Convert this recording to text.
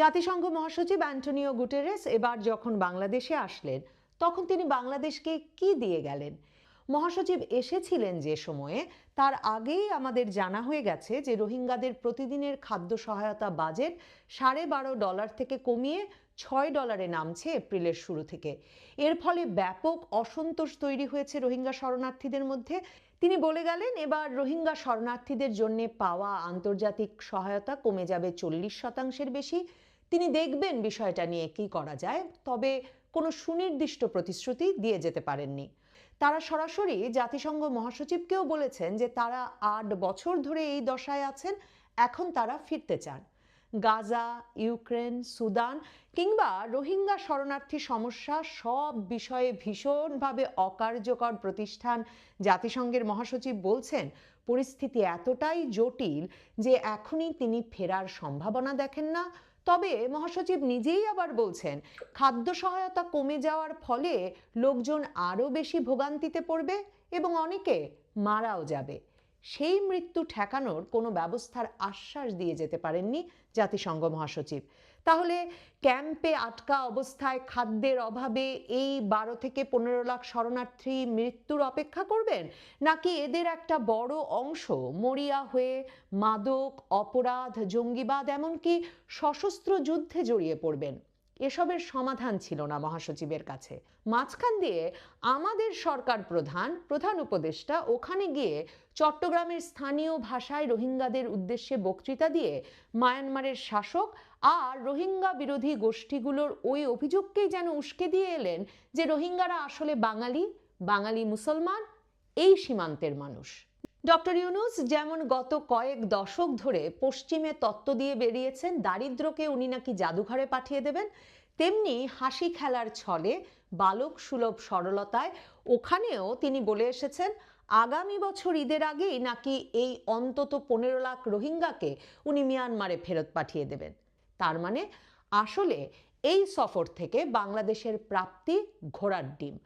জাতিসংঘ মহাসচিব Antonio Guterres এবার যখন বাংলাদেশে আসলেন, তখন তিনি বাংলাদেশকে কি দিয়ে গেলেন? মহাসচিব এসেছিলেন যে সময়ে, তার আগেই আমাদের জানা হয়ে গেছে যে রোহিঙ্গাদের প্রতিদিনের খাদ্য সহায়তা বাজেট সাড়ে বারো ডলার থেকে কমিয়ে ছয় ডলারে নামছে এপ্রিলের শুরু থেকে। এর ফলে ব্যাপক অসন্তোষ তৈরি হয়েছে রোহিঙ্গা শরণার্থীদের মধ্যে। তিনি বলে গেলেন, এবার রোহিঙ্গা শরণার্থীদের জন্য পাওয়া আন্তর্জাতিক সহায়তা কমে যাবে চল্লিশ শতাংশের বেশি। তিনি দেখবেন বিষয়টা নিয়ে কি করা যায়, তবে কোনো সুনির্দিষ্ট প্রতিশ্রুতি দিয়ে যেতে পারেননি। তারা সরাসরি জাতিসংঘ মহাসচিবকেও বলেছেন যে তারা আট বছর ধরে এই দশায় আছেন, এখন তারা ফিরতে চান। গাজা, ইউক্রেন, সুদান কিংবা রোহিঙ্গা শরণার্থী সমস্যা সব বিষয়ে ভীষণভাবে অকার্যকর প্রতিষ্ঠান জাতিসংঘের মহাসচিব বলছেন, পরিস্থিতি এতটাই জটিল যে এখনই তিনি ফেরার সম্ভাবনা দেখেন না। তবে মহাসচিব নিজেই আবার বলছেন, খাদ্য সহায়তা কমে যাওয়ার ফলে লোকজন আরও বেশি ভোগান্তিতে পড়বে এবং অনেকে মারাও যাবে। সেই মৃত্যু ঠেকানোর কোনো ব্যবস্থার আশ্বাস দিয়ে যেতে পারেননি জাতিসংঘ মহাসচিব। তাহলে ক্যাম্পে আটকা অবস্থায় খাদ্যের অভাবে এই বারো থেকে পনেরো লাখ শরণার্থী মৃত্যুর অপেক্ষা করবেন? নাকি এদের একটা বড় অংশ মরিয়া হয়ে মাদক, অপরাধ, জঙ্গিবাদ, এমনকি সশস্ত্র যুদ্ধে জড়িয়ে পড়বেন? এসবের সমাধান ছিল না মহাসচিবের কাছে। মাঝখান দিয়ে আমাদের সরকার প্রধান প্রধান উপদেষ্টা, ওখানে গিয়ে চট্টগ্রামের স্থানীয় ভাষায় রোহিঙ্গাদের উদ্দেশ্যে বক্তৃতা দিয়ে মায়ানমারের শাসক আর রোহিঙ্গা বিরোধী গোষ্ঠীগুলোর ওই অভিযোগকেই যেন উস্কে দিয়ে এলেন যে রোহিঙ্গারা আসলে বাঙালি বাঙালি মুসলমান, এই সীমান্তের মানুষ। ডক্টর ইউনুস যেমন গত কয়েক দশক ধরে পশ্চিমে তত্ত্ব দিয়ে বেরিয়েছেন দারিদ্রকে উনি নাকি জাদুঘরে পাঠিয়ে দেবেন, তেমনি হাসি খেলার ছলে, বালক সুলভ সরলতায় ওখানেও তিনি বলে এসেছেন, আগামী বছর ঈদের আগেই নাকি এই অন্তত পনেরো লাখ রোহিঙ্গাকে উনি মিয়ানমারে ফেরত পাঠিয়ে দেবেন। তার মানে আসলে এই সফর থেকে বাংলাদেশের প্রাপ্তি ঘোড়ার ডিম।